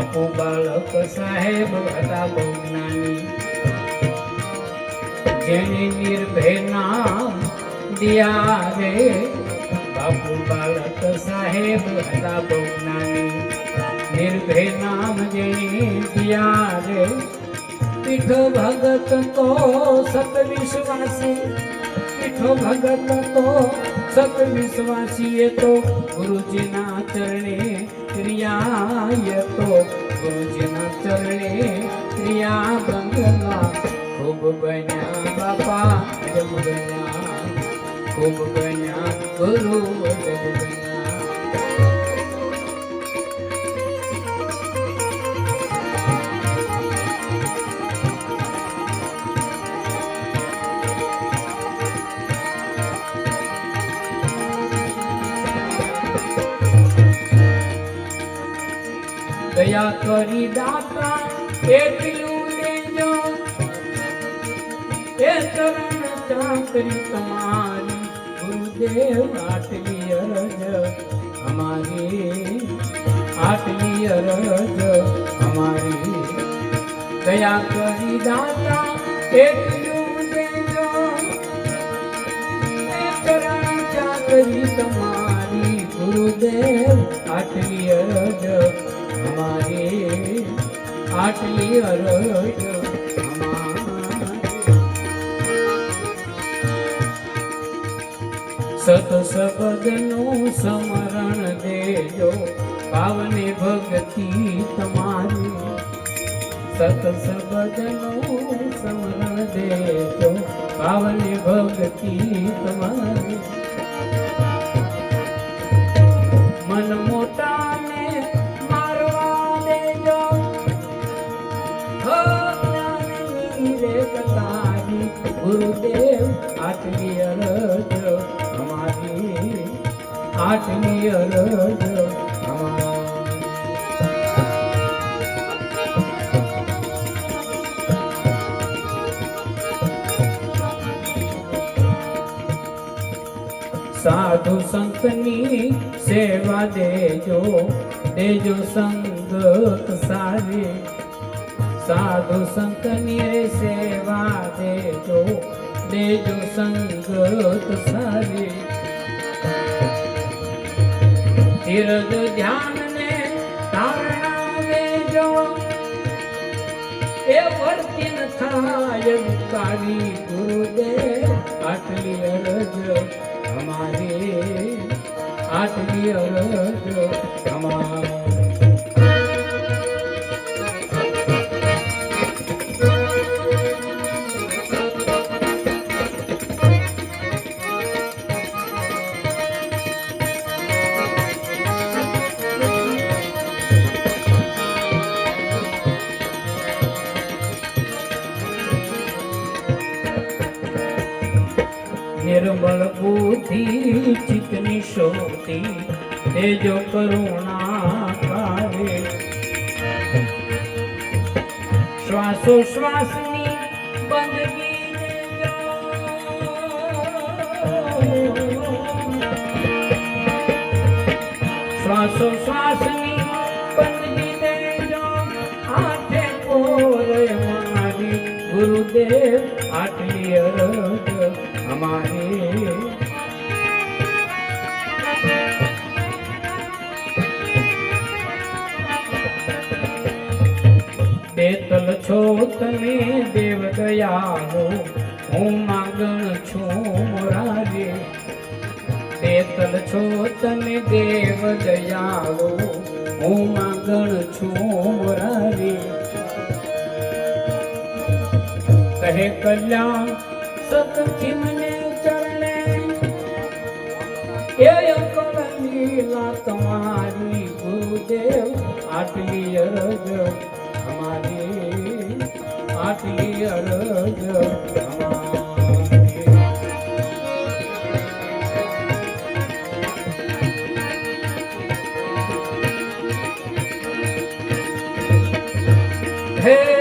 બાપુ બાળક સાહેબ હતા બહુ જ્ઞાની જેને નિર્ભય નામ દિયા રે. બાપુ બાળક સાહેબ હતા બહુ જ્ઞાની નિર્ભય નામ જેને દિયા રે. પીઠ ભગત તો સત વિશ્વાસી પીઠો ભગત તો સત વિશ્વાસીએ તો ગુરુજીના ચરણે ક્રિયા તો. ગુરુજીના ચરણે ક્રિયા બંધના ખૂબ બન્યા બાપા જમ બન્યા, ખૂબ બન્યા ગુરુ જમ બન્યા. દયા કરી દાતા એટલું લેજો એ ચરણ ચાકરી તમારી ગુરુદેવ આટલી અરજ, અમારી આટલી અરજ, અમારી દયા કરી દાતા એટલું લેજો એ ચરણ ચાકરી તમારી ગુરુદેવ આટલી અરજ અમારી સત શબ્દનું સ્મરણ દેજો, પાવને ભક્તિ તમારી. સતસબદનું સ્મરણ દેજો, પાવને ભક્તિ તમારી. કતારી ગુરુદેવ આટલી અરજ અમારી આટલી અરજ સાધુ સંતની સેવા દેજો દેજો સંગત સારી. સાધુ સંતની રે સેવા દેજો દેજો સંગત સારી. ધીરજ ધ્યાનને ધારણા દેજો એ વર્તિન થાય વિકારી ગુરુદેવ. આટલી અરજ અમારી, આટલી અરજ નિર્મળ બુદ્ધિ ચિત્તની શોધી જો કરુણા કારે શ્વાસો શ્વાસની બંદગી શ્વાસો શ્વાસની બંદગી ગુરુદેવ આટલી અરજ અમારી બેતલ છો તમે દેવ દયાલો હું માંગણ છું મોરારે. બેતલ છો તમે દેવ દયાલો હું માંગણ છું મોરારે. કહે કલ્યાણ સતથી આટલી અરજ અમારી આટલી અરજ Hey!